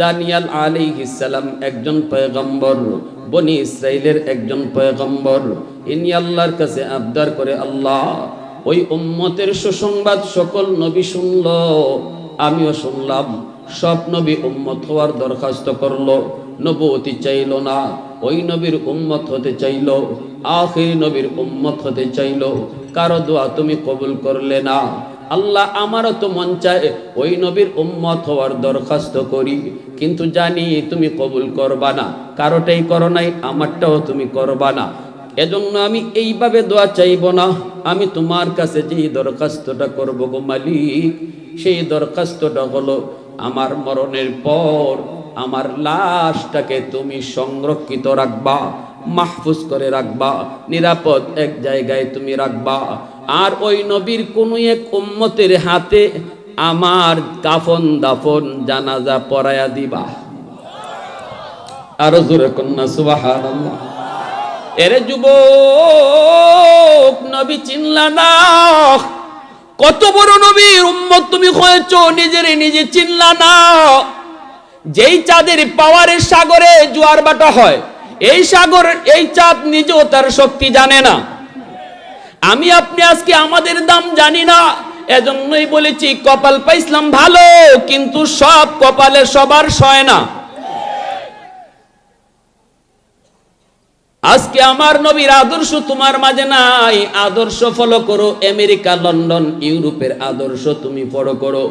দানিয়াল আলাইহিসসালাম একজন পয়গম্বর, বনি ইসরাইলের একজন পয়গম্বর। ইনি আল্লাহর কাছে আবদার করে, আল্লাহ, ওই উম্মতের সুসংবাদ সকল নবী শুনল, আমিও শুনলাম। সব নবী উম্মত হওয়ার দরখাস্ত করল নবতি চাইল না। ওই নবীর উম্মত হতে চাইল, আখির নবীর উম্মত হতে চাইল। কারও দোয়া তুমি কবুল করলে না। আল্লাহ আমারও তো মন চায় ওই নবীর উম্মত হওয়ার দরখাস্ত করি। কিন্তু জানি তুমি কবুল করবা না, কারোটাই করো নাই, আমারটাও তুমি করবা না। এজন্য আমি এইভাবে দোয়া চাইব না, আমি তোমার কাছে যেই দরখাস্তটা করব গো মালিক, সেই দরখাস্তটা হলো আমার মরণের পর আমার লাশটাকে তুমি সংরক্ষিত রাখবা, মাহফুজ করে রাখবা, নিরাপদ এক জায়গায় তুমি রাখবা। আর ওই নবীর কোন এক উম্মতের হাতে আমার কাফন দাফন জানাজা পরায়া দিবা। আরও জোরে কন্যা সুবহানাল্লাহ। এরে যুবক, নবী চিনলা না। কত বড় নবীর উম্মত তুমি হয়েছো, নিজেরে নিজে চিনলা না। যেই চাঁদের পাওয়ারের সাগরে জোয়ার বাটা হয়, এই সাগর, এই চাঁদ নিজেও তার শক্তি জানে না। আমি আপনি আজকে আমাদের দাম জানি না। এজন্যই বলেছি, কপাল পাইছিলাম ভালো, কিন্তু সব কপালে সবার সয় না। আজকে আমার নবীর আদর্শ তোমার মাঝে নাই। আদর্শ ফলো করো, আমেরিকা, লন্ডন, ইউরোপের আদর্শ তুমি ফলো করো।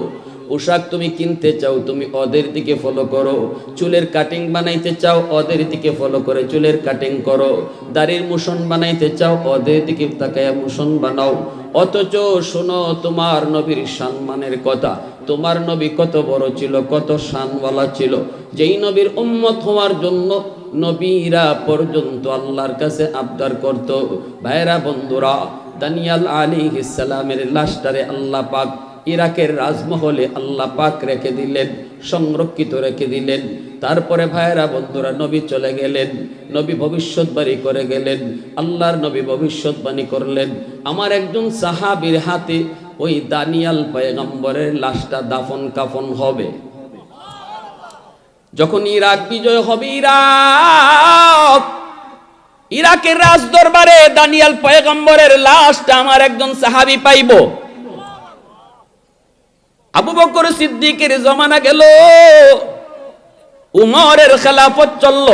পোশাক তুমি কিনতে চাও, তুমি ওদের দিকে ফলো করো। চুলের কাটিং বানাইতে চাও ওদের দিকে ফলো করে। চুলের কাটিং করো। দাড়ির মুসন বানাইতে চাও ওদের দিকে তাকায়া মুসন বানাও। অথচ শোনো, তোমার নবীর সম্মানের কথা। তোমার নবী কত বড় ছিল, কত শানওয়ালা ছিল। যেই নবীর উম্মত হওয়ার জন্য নবীরা পর্যন্ত আল্লাহর কাছে আবদার করত। ভাইরা বন্ধুরা, দানিয়াল আলী ইসালামের লাশটারে আল্লাহ পাক ইরাকের রাজমহলে আল্লাহ পাক রেখে দিলেন, সংরক্ষিত রেখে দিলেন। তারপরে ভাইয়েরা, বন্ধুরা, নবী চলে গেলেন, নবী ভবিষ্যৎবাণী করে গেলেন, আল্লাহর নবী ভবিষ্যৎবাণী করলেন। আমার একজন সাহাবীর হাতে ওই দানিয়াল পয়গম্বরের লাশটা দাফন কাফন হবে। যখন ইরাক বিজয় হবে, ইরাক! ইরাকের রাজ দরবারে দানিয়াল পয়গম্বরের লাশটা আমার একজন সাহাবি পাইব। আবু বকর সিদ্দিকের জমানা গেল। উমরের খেলাফত চলল।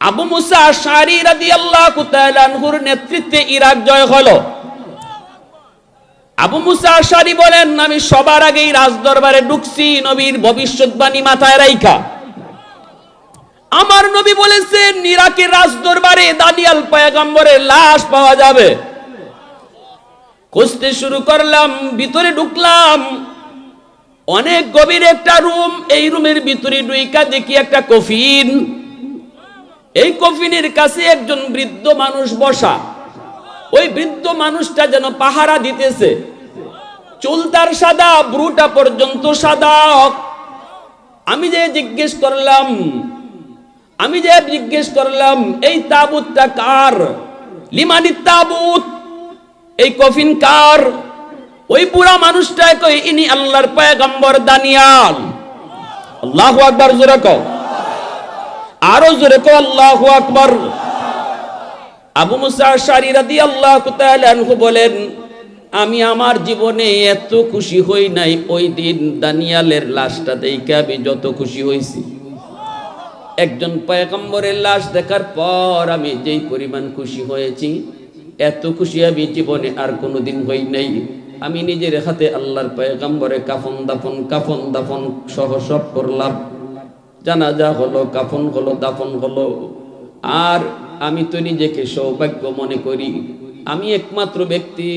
আবু মুসা শারি রাদিয়াল্লাহু তাআলা আনহুর নেতৃত্বে ইরাক জয় হলো। আবু মুসা আশারি বলেন, আমি সবার আগেই রাজদরবারে ঢুকছি, নবীর ভবিষ্যৎবাণী মাথায় রাইখা। আমার নবী বলেছেন, ইরাকের রাজদরবারে দানিয়াল পয়গম্বরের লাশ পাওয়া যাবে। খুঁজতে শুরু করলাম, ভিতরে ঢুকলাম। অনেক গভীর একটা রুম, এই রুমের ভিতরে ডুইকা দেখি একটা কফিন। এই কফিনের কাছে একজন বৃদ্ধ মানুষ বসা। ওই বৃদ্ধ মানুষটা যেন পাহারা দিতেছে। চুল তার সাদা ব্রুটা পর্যন্ত সাদা। আমি যে জিজ্ঞেস করলাম, আমি যে জিজ্ঞেস করলাম, এই তাবুতটা কার? লিমানি তাবুত। এই কফিন কার? ওই বুড়া মানুষটা কই, ইনি আল্লাহর পয়গম্বর দানিয়াল। আল্লাহু আকবার, জোরে কও। আরও জোরে কও, আল্লাহু আকবার। আবু মুসা শারি রাদিয়াল্লাহু তাআলা আনহু বলেন, আমি আমার জীবনে এত খুশি হই নাই, ওই দিন দানিয়ালের লাশটা দেখে আমি যত খুশি হইছি। একজন পয়গম্বরের লাশ দেখার পর আমি যেই পরিমাণ খুশি হয়েছি এত খুশি আমি জীবনে আর কোনোদিন হই নাই। আমি নিজের হাতে আল্লাহর পয়গম্বরে কাফন দাফন কাফন দাফন সহ সব করলাম। জানাজা হলো, কাফন হলো, দাফন হলো। আর আমি তো নিজেকে সৌভাগ্য মনে করি। আমি একমাত্র ব্যক্তি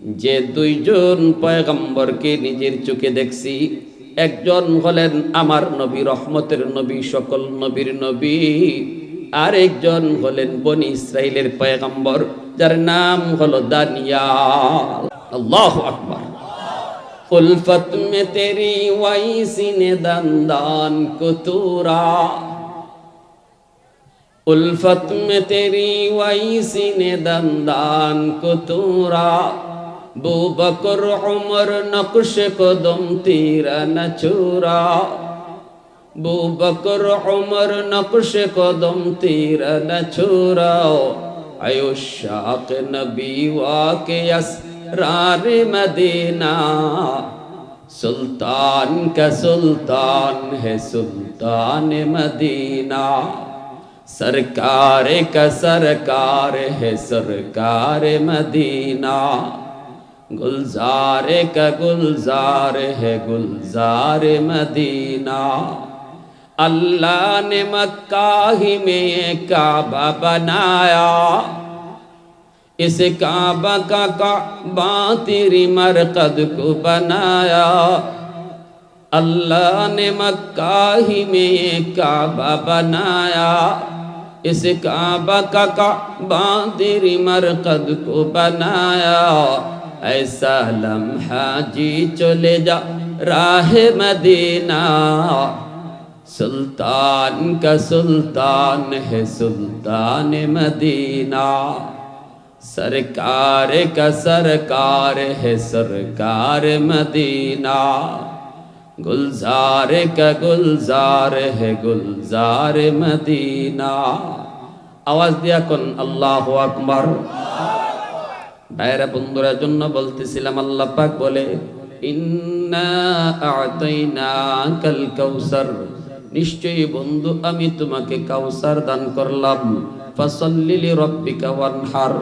যে দুইজন পয়গম্বরকে নিজের চোখে দেখছি। একজন হলেন আমার নবী, রহমতের নবী, সকল নবীর নবী। আরেকজন হলেন বনি ইসরায়েলের পয়গম্বর, যার নাম হলো দানিয়া আল্লাহ আকবার। কুলফত মে তেরি ওয়াইসিনে দান কুতুরা। উলফত মে তেরি ওয়াইসিনে দান কুতুরা। বুবকর উমর নকশ কদম তীর নচুরা। بو بکر عمر، نقش قدم، تیر نہ چھوراؤ۔ ایو شاق نبی واقع اسرار مدینہ۔ سلطان کا سلطان ہے سلطان مدینہ۔ سرکار کا سرکار ہے سرکار مدینہ۔ گلزار کا گلزار ہے گلزار مدینہ۔ अल्लाह ने मक्का ही में काबा बनाया। इस काबा का काबा तेरी मरकद को बनाया। अल्लाह ने मक्का ही में काबा बनाया। इस काबा का काबा तेरी मरकद को बनाया। ऐसा लम्हा जी चले जा राह मदीना। سلطان کا سلطان ہے سلطان مدینہ سرکار کا سرکار ہے سرکار مدینہ گلزار کا گلزار ہے گلزار مدینہ আওয়াজ দিয়া কোন আল্লাহ আকবর ডায়রা বন্ধুরা জন্য বলতেছিলাম আল্লাহ পাক বলে ইন্না আতাইনা কাল কাউসার নিশ্চয়ই বন্ধু, আমি তোমাকে কাউসার দান করলাম। ফাসাল্লিলি রব্বিকা ওয়ানহার।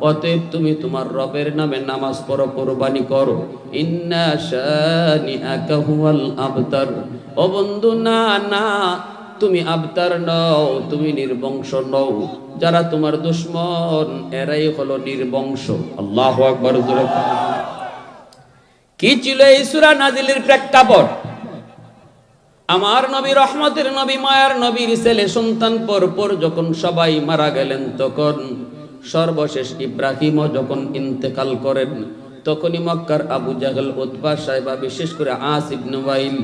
অতএব তুমি তোমার রবের নামে নামাজ পড়ো, কোরবানি করো। ইন্না শানিআকা হুয়াল আবতার। ও বন্ধু, না না, তুমি আবতার নও, তুমি নির্বংশ নও। যারা তোমার দুশ্মন, এরাই হলো নির্বংশ। আল্লাহ আকবর, জোরে কি ছিল এই সূরা নাজিলের প্রেক্ষাপট? আমার নবী রহমতের নবী, মায়ার নবীর ছেলে, সন্তান পর পর যখন সবাই মারা গেলেন, তখন সর্বশেষ ইব্রাহিমও যখন ইন্তেকাল করেন, তখনই মক্কার আবু জাহেল উৎপা সাহেবা, বিশেষ করে আস ইবনুবাইল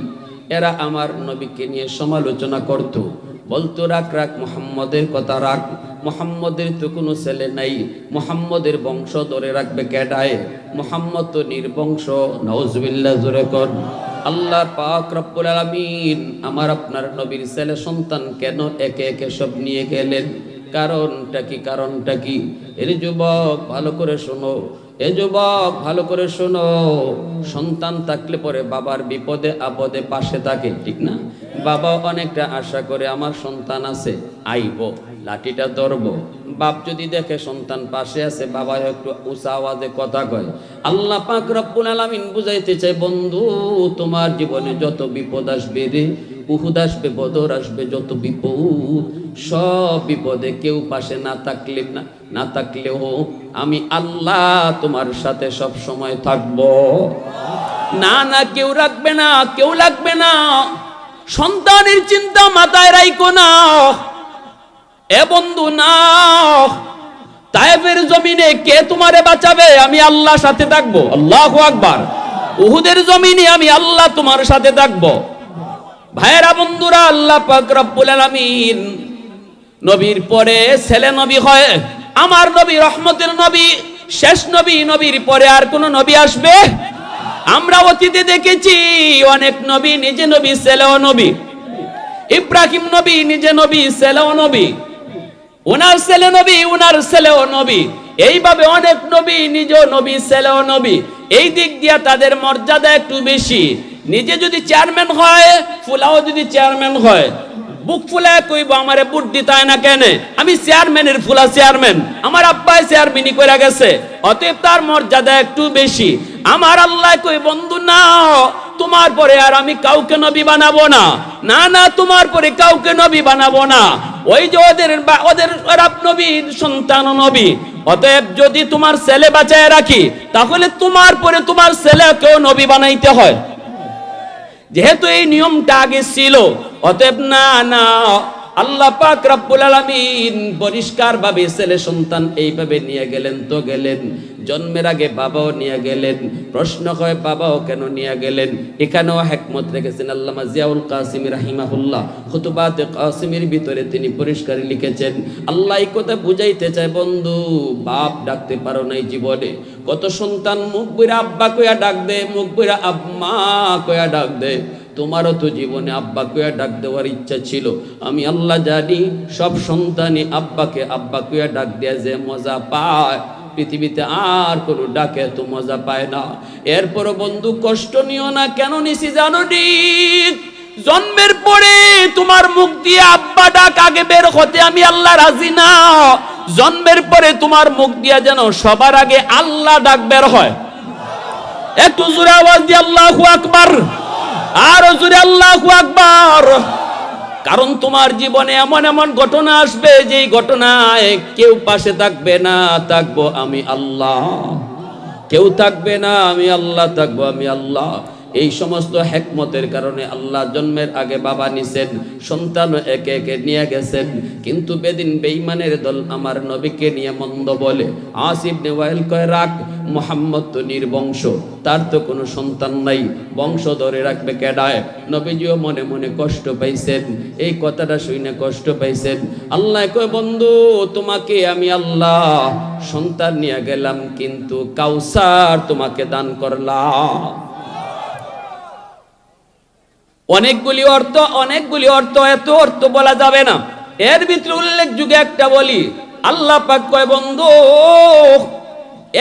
এরা আমার নবীকে নিয়ে সমালোচনা করত। বলতো, রাখ রাখ, মোহাম্মদের কথা রাখ। মোহাম্মদের তো কোনো ছেলে নাই। মোহাম্মদের বংশ ধরে রাখবে কেডায়। মোহাম্মদ তো নির্বংশ নওজবিল্লাহ জোরে কর। আল্লাহ পাক রব্বুল আলামিন আমার আপনার নবীর ছেলে সন্তান কেন একে একে সব নিয়ে গেলেন? কারণটা কি কারণটা কি? এর যুবক, ভালো করে শোনো। এ যুবক, ভালো করে শোনো। সন্তান থাকলে পরে বাবার বিপদে আপদে পাশে থাকে, ঠিক না? বাবা অনেকটা আশা করে, আমার সন্তান আছে, আইব, লাঠিটা ধরবো। বাপ যদি দেখে সন্তান পাশে আছে, বাবা একটু উঁচা আওয়াজে কথা কয়, আল্লাহ পাক রব্বুল আলামিন বুঝাইতে চাই বন্ধু, তোমার জীবনে যত বিপদ আসবে রে উহুদ আসবে, বদর আসবে, যত বিপদ, সব বিপদে কেউ পাশে না থাকলে না না থাকলেও আমি আল্লাহ তোমার সাথে সব সময় থাকব। না না, কেউ রাখবে না, কেউ লাগবে না। সন্তানের চিন্তা মাথায় রাইকো না। এ বন্ধু, না। তায়েফের জমিনে কে তোমারে বাঁচাবে? আমি আল্লাহ সাথে থাকব। আল্লাহ আকবার। উহুদের জমিনে আমি আল্লাহ তোমার সাথে থাকব। ভাইয়েরা, বন্ধুরা, আল্লাহ পাক রব্বুল আলামিন নবীর পরে ছেলে নবী হয়, আমার নবী, রহমতের নবী, শেষ নবী, নবীর পরে আর কোন নবী আসবে? আমরা অতীতে দেখেছি অনেক নবী, নিজে নবী, ছেলেও নবী। ইব্রাহিম নবী, নিজে নবী, ছেলেও নবী। উনার ছেলে নবী, উনার ছেলেও নবী। এইভাবে অনেক নবী, নিজেও নবী, ছেলেও নবী। এই দিক দিয়া তাদের মর্যাদা একটু বেশি। নিজে যদি চেয়ারম্যান হয়, ফুলাও যদি চেয়ারম্যান হয়। বুক ফুলায় কইব, আমারে বুট দিতায় না কেন। আমি চেয়ারম্যানের ফুলা চেয়ারম্যান। আমার আব্বাই চেয়ারম্যানই করে গেছে। অতএব তার মর্যাদা একটু বেশি। আমার আল্লাহ কই, বন্ধু, না, তোমার পরে আর আমি কাউকে নবী বানাবো না। না না, তোমার পরে কাউকে নবী বানাবো না। ওই যে ওদের ওদের ওরা নবী, সন্তান নবী। অতএব যদি তোমার ছেলে বাঁচায় রাখি, তাহলে তোমার পরে তোমার ছেলেকেও নবী বানাইতে হয়। যেহেতু এই নিয়মটা আগে ছিল, অতএব না না। আল্লাহ পাক রব্বুল আলামিন পরিষ্কার ভাবে ছেলে সন্তান এইভাবে নিয়ে গেলেন, তো গেলেন। জন্মের আগে বাবাও নিয়ে গেলেন। প্রশ্ন হয়, বাবাও কেন নিয়ে গেলেন? এখানেও হেকমত রেখেছেন আল্লামা জিয়াউল কাসিম রাহিমাহুল্লাহ। খুতুবাত কাসিমের ভিতরে তিনি পরিষ্কার লিখেছেন, আল্লাহ এই কথা বুঝাইতে চায়, বন্ধু, বাপ ডাকতে পারো নাই জীবনে। কত সন্তান, মুখ বইরা আব্বা কইয়া ডাক দে, মুখ বইরা আব্মা কইয়া ডাক দে। তোমারও তো জীবনে আব্বা কুয়া ডাক দেওয়ার ইচ্ছা ছিল। আমি আল্লাহ জানি, সব সন্তানই আব্বাকে আব্বা কুয়া ডাক দেয়া যে মজা পায়। পৃথিবীতে আর কোনো ডাকে এত মজা পায় না। এরপরও বন্ধু, কষ্ট নিও না, কেন নিছি জানো নি জন্মের পরে তোমার মুখ দিয়ে আব্বা ডাক, আগে বের হতে আমি আল্লাহ রাজি না। জন্মের পরে তোমার মুখ দিয়া যেন সবার আগে আল্লাহ ডাক বের হয়। একটু জোরে আওয়াজ দিয়ে আল্লাহু আকবার। আর জোরে আল্লাহু আকবার। কারণ তোমার জীবনে এমন এমন ঘটনা আসবে, যেই ঘটনায় কেউ পাশে থাকবে না, থাকব আমি আল্লাহ। কেউ থাকবে না, আমি আল্লাহ, থাকব আমি আল্লাহ। এই সমস্ত হেকমতের কারণে আল্লাহ জন্মের আগে বাবা নিছেন সন্তান একে একে নিয়ে গেছেন। কিন্তু বেদিন বেইমানের দল আমার নবীকে নিয়ে মন্দ বলে, আসিফ নেওয়াইল কয়, রাখ। মোহাম্মদ তো নির্বংশ, তার তো কোনো সন্তান নাই। বংশ ধরে রাখবে কেডায়। নবীজিও মনে মনে কষ্ট পাইছেন। এই কথাটা শুনে কষ্ট পাইছেন। আল্লাহ কয়, বন্ধু, তোমাকে আমি আল্লাহ সন্তান নিয়ে গেলাম, কিন্তু কাউসার তোমাকে দান করলাম। অনেকগুলি অর্থ অনেকগুলি অর্থ, এত অর্থ বলা যাবে না। এর ভিতরে উল্লেখযোগ্য একটা বলি। আল্লাহ পাক কয়, বন্ধু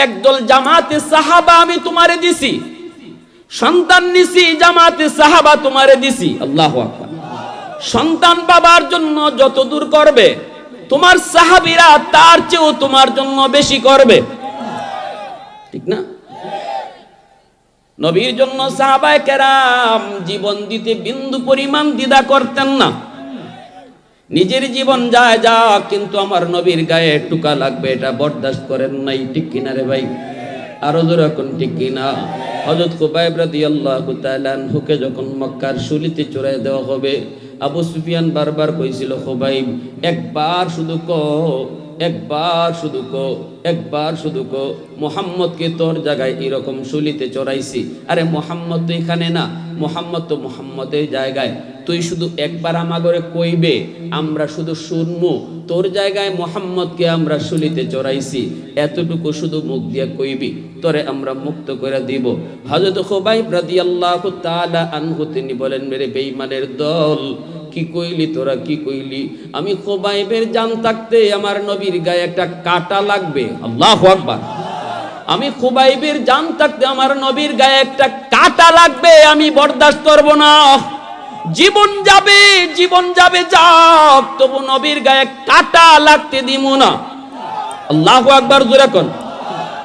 একদল জামাতে সাহাবা আমি তোমারে দিছি। সন্তান নিছি, জামাতে সাহাবা তোমারে দিছি। আল্লাহ সন্তান বাবার জন্য যত দূর করবে, তোমার সাহাবিরা তার চেয়েও তোমার জন্য বেশি করবে। ঠিক না? নবীর জন্য সাহাবায় কেরাম জীবন দিতে বিন্দু পরিমাণ দ্বিধা করতেন না। নিজের জীবন যায় যা কিন্তু আমার নবীর গায়ে টুকা লাগবে, এটা বরদাস্ত করেন নাই, ঠিক কিনা রে ভাই? আরও যখন ঠিক কিনা? হজরত খুবাইব রাদিয়াল্লাহু তাআলা হুকে যখন মক্কার শুলিতে চড়াই দেওয়া হবে, আবু সুফিয়ান বারবার কইছিল খুবাইব একবার শুধু ক একবার শুধু কো, একবার শুধু কো। মোহাম্মদকে তোর জায়গায় এরকম শুলিতে চড়াইছি। আরে মোহাম্মদ তো এখানে না, মোহাম্মদ তো মোহাম্মদের জায়গায়। তুই শুধু একবার আমাগরে কইবে, আমরা শুধু শুনব তোর জায়গায় মোহাম্মদকে আমরা শুলিতে চড়াইছি। এতটুকু শুধু মুখ দিয়ে কইবি, তোরে আমরা মুক্ত করে দিব। হজরত খোবাইব রাদিয়াল্লাহু তাআলা আনহু, তিনি বলেন, মেরে বেঈমানের দল কি কইলি, তোরা কি কইলি? আমি খোবাইবের জান থাকতে আমার নবীর গায়ে একটা কাটা লাগবে। আল্লাহ আকবার। আমি খুবাইবের জান থাকতে আমার নবীর গায়ে একটা কাটা লাগবে, আমি বরদাস্ত করব না। জীবন যাবে জীবন যাবে, যাক, তবু নবীর গায়ে কাটা লাগতে দিব না। আল্লাহু আকবার, জোরে কোন।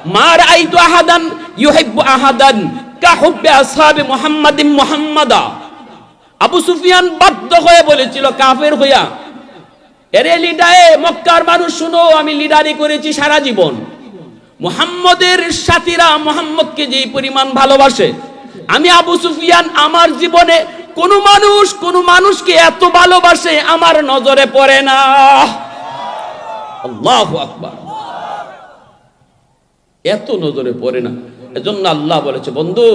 মার আইতু আহাদান ইউহিব্বু আহাদান কা হুব্বি আসহাবি মুহাম্মাদিন মুহাম্মাদা। আবু সুফিয়ান বাধ্য হয়ে বলেছিল, কাফের হইয়া, এরে লিডারে মক্কার মানুষ শুনো, আমি লিডারি করেছি সারা জীবন। মুহাম্মদের সাথীরা মুহাম্মদকে যেই পরিমাণ ভালোবাসে, আমি আবু সুফিয়ান আমার জীবনে কোন মানুষ, কোন মানুষকে এত ভালোবাসে, আমার নজরে পড়ে না। আল্লাহু আকবার। এত নজরে পড়ে না। এজন্য আল্লাহ বলেছে, বন্ধু,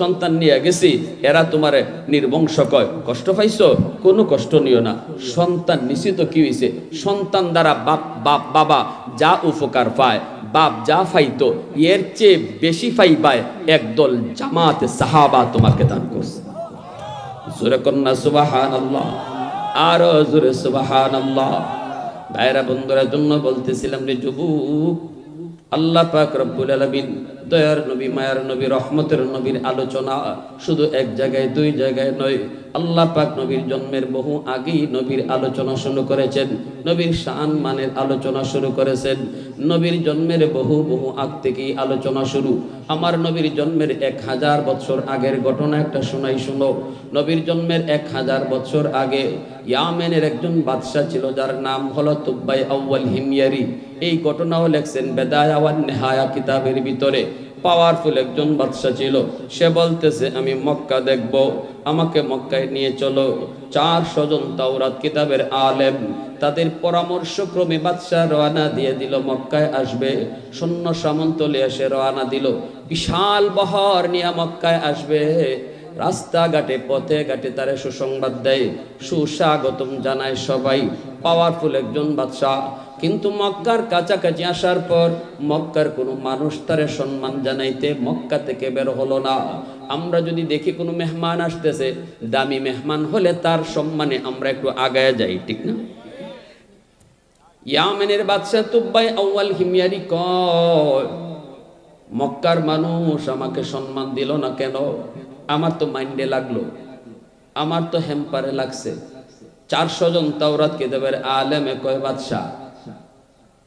সন্তান নিয়ে গেছি, এরা তোমারে নির্বংশ কয়। কষ্ট পাইছো? কোনো কষ্ট নিও না। সন্তান নিশ্চিত কি হয়েছে সন্তান দ্বারা বাপ বাপ, বাবা যা উপকার পায়, বাপ যা ফাইতো, এর চেয়ে বেশি ফাইবায় একদল জামাতে সাহাবা তোমাকে দান করছে। জোরে কন্যা সুবাহান আল্লাহ আরও জোরে সুবাহান আল্লাহ ভাইরা, বন্ধুরা জন্য বলতেছিলাম রে যুবক, আল্লাহ পাক রব্বুল আলামিন দয়ার নবী, মায়ার নবী, রহমতের নবীর আলোচনা শুধু এক জায়গায়, দুই জায়গায় নয়। আল্লাহ পাক নবীর জন্মের বহু আগেই নবীর আলোচনা শুরু করেছেন। নবীর শান মানের আলোচনা শুরু করেছেন। নবীর জন্মের বহু বহু আগ থেকেই আলোচনা শুরু। আমার নবীর জন্মের এক হাজার বছর আগের ঘটনা একটা শোনাই শুনো। নবীর জন্মের এক হাজার বছর আগে ইয়ামেনের একজন বাদশাহ ছিল, যার নাম হলো তুব্বাই আউ্বাল হিমিয়ারি এই ঘটনাও লেখছেন বেদায় আওয়ান নেহায়া কিতাবের ভিতরে। পাওয়ারফুল একজন বাদশা ছিল। সে বলতেছে, আমি মক্কা দেখব। আমাকে মক্কায় নিয়ে চলো। চার স্বজন তাওরাত কিতাবের আলেম, তাদের পরামর্শক্রমে বাদশাহ রওয়ানা দিয়ে দিল, মক্কায় আসবে। সৈন্য সামন্ত এসে রওয়ানা দিল। বিশাল বহর নিয়ে মক্কায় আসবে। রাস্তাঘাটে, পথে ঘাটে তারা সুসংবাদ দেয়। সুস্বাগতম জানায় সবাই। পাওয়ারফুল একজন বাদশাহ। কিন্তু মক্কার কাছাকাছি আসার পর মক্কার কোনো মানুষ তারে সম্মান জানাইতে মক্কা থেকে বের হলো না। আমরা যদি দেখি কোনো মেহমান আসতেছে, দামি মেহমান হলে তার সম্মানে আমরা একটু আগায় যাই, ঠিক না? ইয়ামেনের বাদশাহ তুব্বাই আউয়াল হিমিয়ারি কয়, মক্কার মানুষ আমাকে সম্মান দিল না কেন? আমার তো মাইন্ডে লাগল, আমার তো হেম্পারে লাগছে। চারশো জন তাওরাত কে কিতাবের আলেমে কয়, বাদশাহ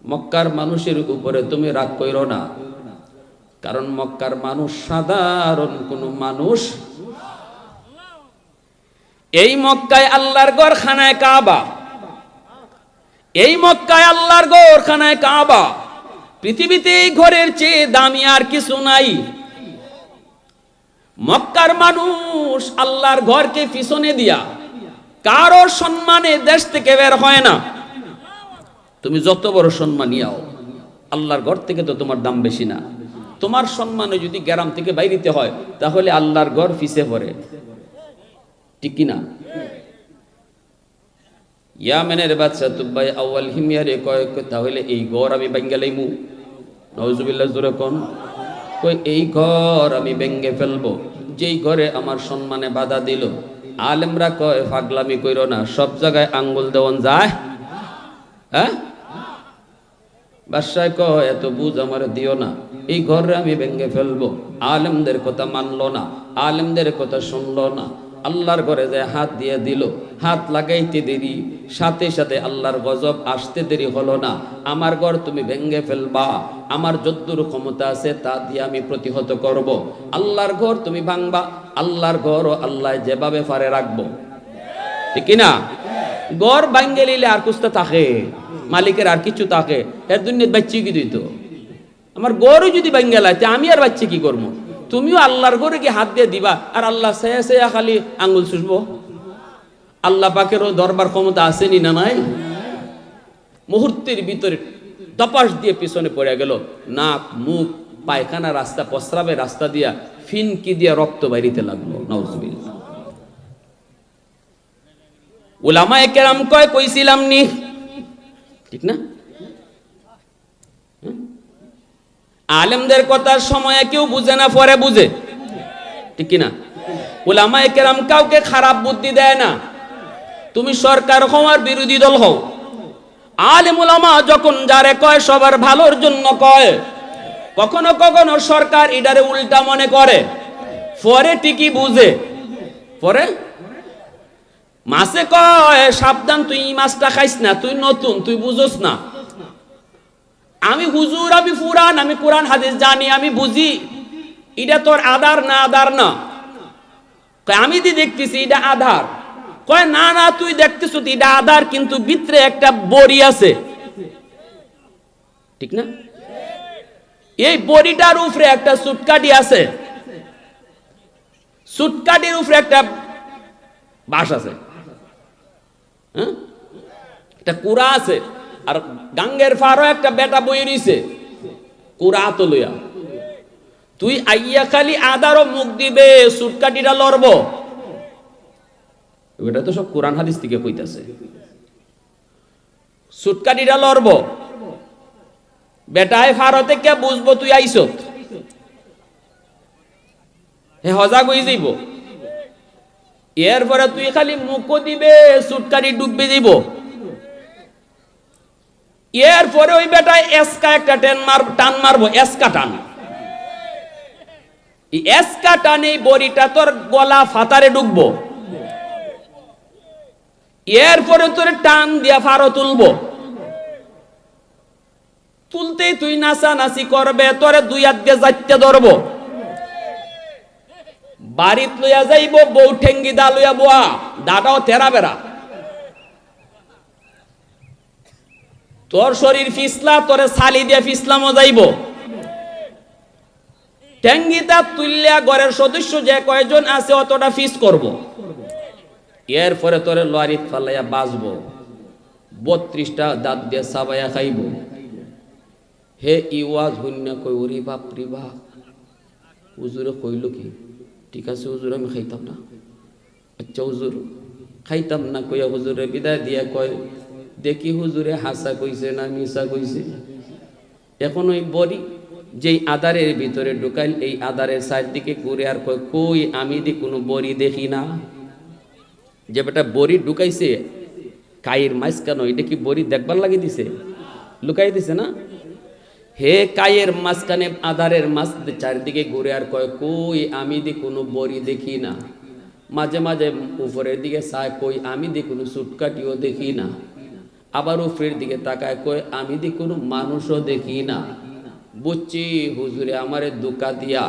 মক্কার মানুষের উপরে তুমি রাগ কইরো না। কারণ মক্কার মানুষ সাধারণ কোনো মানুষ। এই মক্কায় আল্লাহর গড় খানায় কাবা। এই মক্কায় আল্লাহর গড় খানায় কাবা। পৃথিবীতে এই ঘরের চেয়ে দামি আর কিছু নাই। মক্কার মানুষ আল্লাহর ঘরকে পিছনে দিয়া কারও সম্মানে দেশ থেকে বের হয় না। তুমি যত বড় সম্মান ইয়াও আল্লাহর ঘর থেকে তো তোমার দাম বেশি না। তোমার সম্মানে যদি গ্রাম থেকে বাইরিতে হয়, তাহলে আল্লাহর ঘর ফিসে পড়ে। ঠিক কিনা ইয়ামেনের বাচ্চা, তুব্বাই আউয়াল হিমিয়ারে কয় তাহলে এই ঘর আমি বাঙ্গালাইমু নজুবিল্লাহ জোরে কোন। কই এই ঘর আমি ভেঙ্গে ফেলব। যেই ঘরে আমার সম্মানে বাধা দিল। আলেমরা কয় ফাগলামি কইর না, সব জায়গায় আঙ্গুল দেওয়ান যায়। হ্যাঁ? বাদশাহ কয়, এত বুঝ আমার দিও না। এই ঘরে আমি ভেঙ্গে ফেলব। আলেমদের কথা মানলো না। আলেমদের কথা শুনলো না। আল্লাহর ঘরে যে হাত দিয়ে দিল, হাত লাগাইতে দেরি। সাথে সাথে আল্লাহর গজব আসতে দেরি হলো না। আমার ঘর তুমি ভেঙ্গে ফেলবা। আমার যদ্দুর ক্ষমতা আছে, তা দিয়ে আমি প্রতিহত করব। আল্লাহর ঘর তুমি ভাঙবা। আল্লাহর ঘর ও আল্লাহ যেভাবে পারে রাখব। ঠিক না? গড় ভাঙ্গে নিলে আর কুস্তা থাকে। মালিকের আর কিছু তাকে এর দুনিয়ার বাচ্চি কি দিত? আমার গরু যদি ভাঙ্গে লাইতে, আমি আর বাচ্চা কি করব? তুমিও আল্লাহর গড়ে কি হাত দিয়ে দিবা? আর আল্লাহ সেয়া সেয়া খালি আঙ্গুল চুষবো। আল্লাহ পাকেরও দরবার ক্ষমতা আসেনি না নাই? মুহূর্তের ভিতরে তপাস দিয়ে পিছনে পড়ে গেল। নাক, মুখ, পায়খানা রাস্তা প্রস্রাবের রাস্তা দিয়া ফিনকি দিয়া রক্ত বাইরিতে লাগল। নওজবিল্লাহ ওলামা একেরাম কয়, কইছিলাম নি? ঠিক না? আলেমদের কথার সময়ে কেউ বুঝে না, পরে বুঝে। ঠিক কিনা? ওলামা একেরাম কাউকে খারাপ বুদ্ধি দেয় না। তুমি সরকার হওয়ার বিরোধী দল হও। আলেম ওলামা যখন যারে কয়, সবার ভালোর জন্য কয়, কখনো কখনো সরকার এটারে উল্টা মনে করে। পরে ঠিকই বুঝে। পরে মাছে কয়, সাবধান, তুই মাছটা খাইস না, তুই নতুন, তুই বুঝোস না। আমি হুজুর, আমি ফুরান, আমি কোরআন হাদিস জানি, আমি বুঝি। এটা তোর আধার না আধার না? আমি দি দেখতেছি, এটা আধার। কয়, না না, তুই দেখতেছ এটা আধার, কিন্তু ভিতরে একটা বড়ি আছে। ঠিক না? এই বড়িটার উপরে একটা সুটকাটি আছে। সুটকাটির উপরে একটা বাস আছে। হ্যাঁ? একটা কুড়া আছে। আর গাঙ্গের ফারও একটা বেটা বই রইছে কুড়া তো লইয়া। তুই আইয়া খালি আদারও মুখ দিবে, সুটকাটিটা লড়ব। এটা তো সব কোরআন হাদিস থেকে কইতাছে। সুটকাটিটা লড়ব। বেটায় ফারতে কে বুঝব তুই আইছত হে হজা কই যাইব। এরপরে তুই খালি মুখো দিবে সুটকাটি ডুববে দিব। এরপরে ওই বেটায় এসকা একটা টেন মার, টান মারবো, এসকা টান। এসকা টানে বড়িটা তোর গলা ফাতারে ডুববো। এরপরে তোর টান দিয়া ফারো তুলবো। তুলতেই তুই নাচা নাচি করবে, তোরে দুই হাত দিয়ে যাইতে ধরবো। বাড়িত লইয়া যাইব, বউ ঠেঙ্গি দা লইয়া বোয়া দাটাও তেরা বেড়া। তোর শরীর ফিসলা, তোরে সালি দিয়ে ফিসলামও যাইব। ট্যাঙ্গিটা তুললিয়া ঘরের সদস্য যে কয়জন আছে অতটা ফিস করব। এরপরে তোরে লরিত ফালাইয়া বাঁচবো। বত্রিশটা দাঁত দিয়ে সাবাইয়া খাইব। হে ইওয়াজ হুন্না কই, ওরে বাপ রে বাপ। হুজুরে কইল কি? ঠিক আছে, হুজুর, আমি খাইতাম না। আচ্ছা হুজুর, খাইতাম না, কইয়া হুজুরে বিদায় দিয়া কয়, দেখি হুজুরে হাসা কইছে না মিশা কইছে। এখন ওই বড়ি, যেই আদারের ভিতরে ঢুকাইল, এই আদারের চারদিকে ঘুরে আর কয়, কই, আমি দি কোনো বড়ি দেখি না। যে বেটা বড়ি ঢুকাইছে কাইয়ের মাঝখানো, এটা কি বড়ি দেখবার লাগি দিছে? লুকাই দিছে না? হে কায়ের মাঝখানে আধারের মাছ চারিদিকে ঘুরে আর কয়, কই আমি দি কোনো বড়ি দেখি না? মাঝে মাঝে উপরের দিকে চায়, কই আমি দি কোনো সুটকাটিও দেখি না? আবার উপরের দিকে তাকায়, কই আমি দি কোনো মানুষও দেখি না? বুঝছি হুজুরে, আমারে দুকা দিয়া,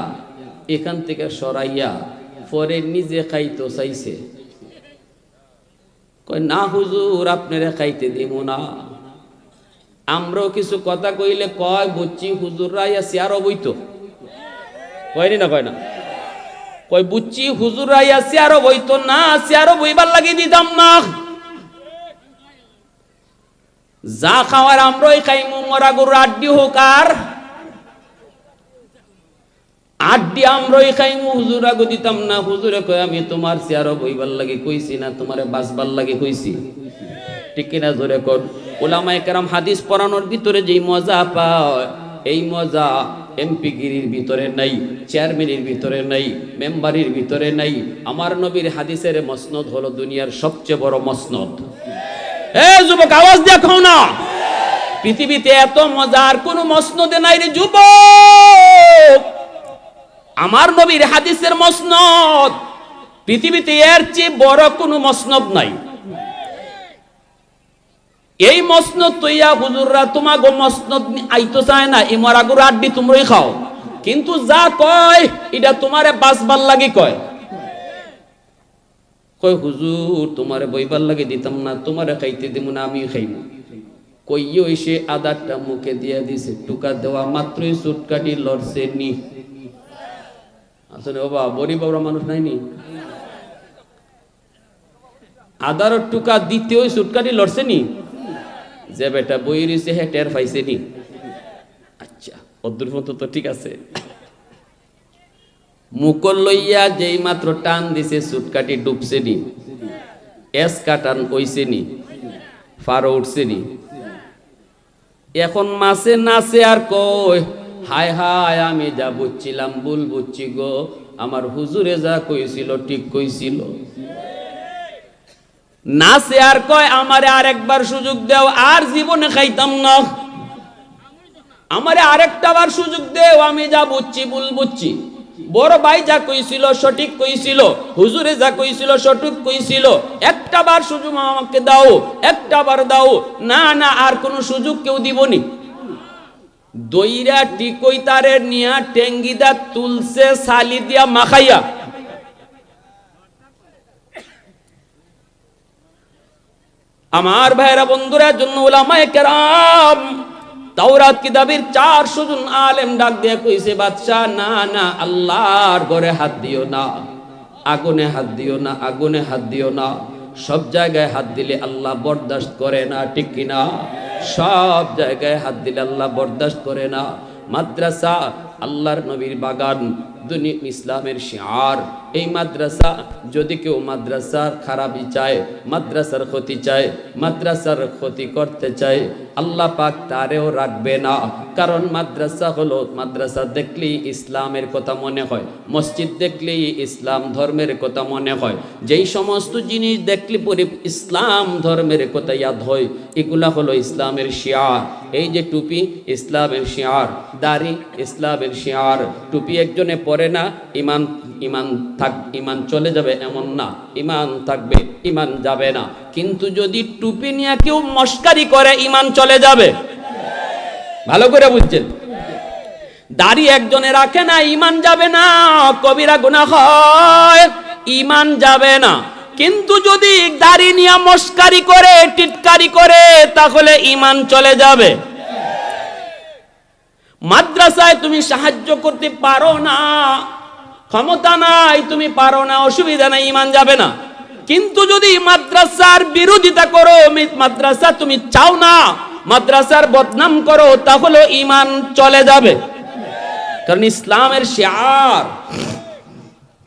এখান থেকে সরাইয়া পরে নিজে খাইতো চাইছে। কয়, না হুজুর, আপনারে খাইতে দিব না। আমরাও কিছু কথা কইলে কয়, বুঝছি হুজুররা ইয়া চেয়ারও বইতো। কয়নি না কয় না? কয়, বুঝছি হুজুররা ইয়া চেয়ারও বইতো না চেয়ারও বইবার লাগি দিতাম না। যা খাওয়ার আমরাই খাইমু, মরা গরু আড্ডি হোক আর। আড্ডি আমরাই খাইমু হুজুর আগো দিতাম না। হুজুরে কয়, আমি তোমার চেয়ারও বইবার লাগে কইছি না, তোমারে বাঁচবার লাগে কইছি। ঠিক কিনা জোরে কর। ওলামায়ে কেরাম হাদিস পড়ানোর ভিতরে যেই মজা পায়, এই মজা এমপি গিরির ভিতরে নাই, চেয়ারম্যানের ভিতরে নাই, মেম্বারের ভিতরে নাই। আমার নবীর হাদিসের মসনদ হলো দুনিয়ার সবচেয়ে বড় মসনদ। এ যুবক, আওয়াজ দেখো না। পৃথিবীতে এত মজার কোনো মসনদে নাই রে যুবক। আমার নবীর হাদিসের মসনদ, পৃথিবীতে এর চেয়ে বড় কোনো মসনদ নাই। এই মসনদ তৈয়া হুজুররা, তোমাগো মসনদ আইতো চায় না এই মরাগুর আড্ডি তোমরাই খাও। কিন্তু যা কয়, এটা তোমারে বাঁচবার লাগে কয়। কয়, হুজুর, তোমারে বইবার লাগে দিতাম না, তোমারে খাইতে দিব না আমি খাইব। কইও এসে আদারটা মুখে দিয়া দিছে, টুকা দেওয়া মাত্রই চুটকাটি লড়ছে নি। আসলে বাবা বড়ি বাবরা মানুষ নাইনি আদার টুকা দ্বিতীয় চুটকাটি লড়ছে নি? যে বেটা বই রয়েছে হ্যাঁ টের পাইছে নি? আচ্ছা অদ্দুর মতো তো ঠিক আছে। মুকল লইয়া যেই মাত্র টান দিছে সুটকাটি ডুবছে নি? এস কাটান কইছে নি? ফারো উঠছে নি? এখন মাসে নাচে আর কই হায় হায়, আমি যা বুঝছিলাম, ভুল বুঝছি গো। আমার হুজুরে যা কইছিল, ঠিক কইছিল। নাচে আর কয়, আমারে আরেকবার সুযোগ দেও, আর জীবনে খাইতাম না। আমারে আরেকটা বার সুযোগ দেও, আমি যা বুঝছি, ভুল বুঝছি। বড় ভাই যা কইছিল, সঠিক কইছিল, হুজুরে যা কইছিল, সঠিক কইছিল একটা বার সুযোগ আমাকে দাও একটা বার দাও। না না, আর কোনো সুযোগ কেউ দিবনি। দইরা টিকই তারে নিয়া টেঙ্গিদা তুলছে, সালি দিয়া মাখাইয়া। আমার ভাইরা বন্ধুরা জন্য ওলামায়ে কেরাম তাওরাত কিতাবের চারশো জন আলেম ডাক দিয়ে কইছে, বাদশাহ, না না, আল্লাহর ঘরে হাত দিও না, আগুনে হাত দিও না, আগুনে হাত দিও না, সব জায়গায় হাত দিলে আল্লাহ বরদাস্ত করে না, ঠিক কিনা সব জায়গায় হাত দিলে আল্লাহ বরদাস্ত করে না। মাদ্রাসা, আল্লাহর নবীর বাগান দুনিয়া ইসলামের শিয়ার। এই মাদ্রাসা যদি কেউ মাদ্রাসার খারাপই চায়, মাদ্রাসার ক্ষতি চায়, মাদ্রাসার ক্ষতি করতে চায়, আল্লাহ পাক তারেও রাখবে না। কারণ মাদ্রাসা হলো মাদ্রাসা দেখলেই ইসলামের কথা মনে হয়, মসজিদ দেখলেই ইসলাম ধর্মের কথা মনে হয়। যেই সমস্ত জিনিস দেখলে পরে ইসলাম ধর্মের কথা ইয়াদ হয়, এগুলা হলো ইসলামের শিয়ার। এই যে টুপি, ইসলামের শিয়ার। দাড়ি, ইসলামের শিয়ার। টুপি একজনে পরে না, ইমান ইমান থাক, ইমান চলে যাবে এমন না। ইমান থাকবে, ইমান যাবে না। কিন্তু যদি টুপি নিয়ে কেউ মস্কারি করে, ইমান চলে যাবে। ভালো করে বুঝছেন? দাড়ি একজনে রাখে না, ইমান যাবে না, কবিরা গুণা হয়, ইমান যাবে না। কিন্তু যদি দাড়ি নিয়ে মস্কারি করে, টিটকারি করে, তাহলে ইমান চলে যাবে। মাদ্রাসায় তুমি সাহায্য করতে পারো না, ক্ষমতা নাই, তুমি পারো না, অসুবিধা নাই, ইমান যাবে না। কিন্তু যদি মাদ্রাসার বিরোধিতা করো মাদ্রাসা তুমি চাও না, মাদ্রাসার বদনাম করো, তাহলে ইমান চলে যাবে। কারণ ইসলামের শেয়ার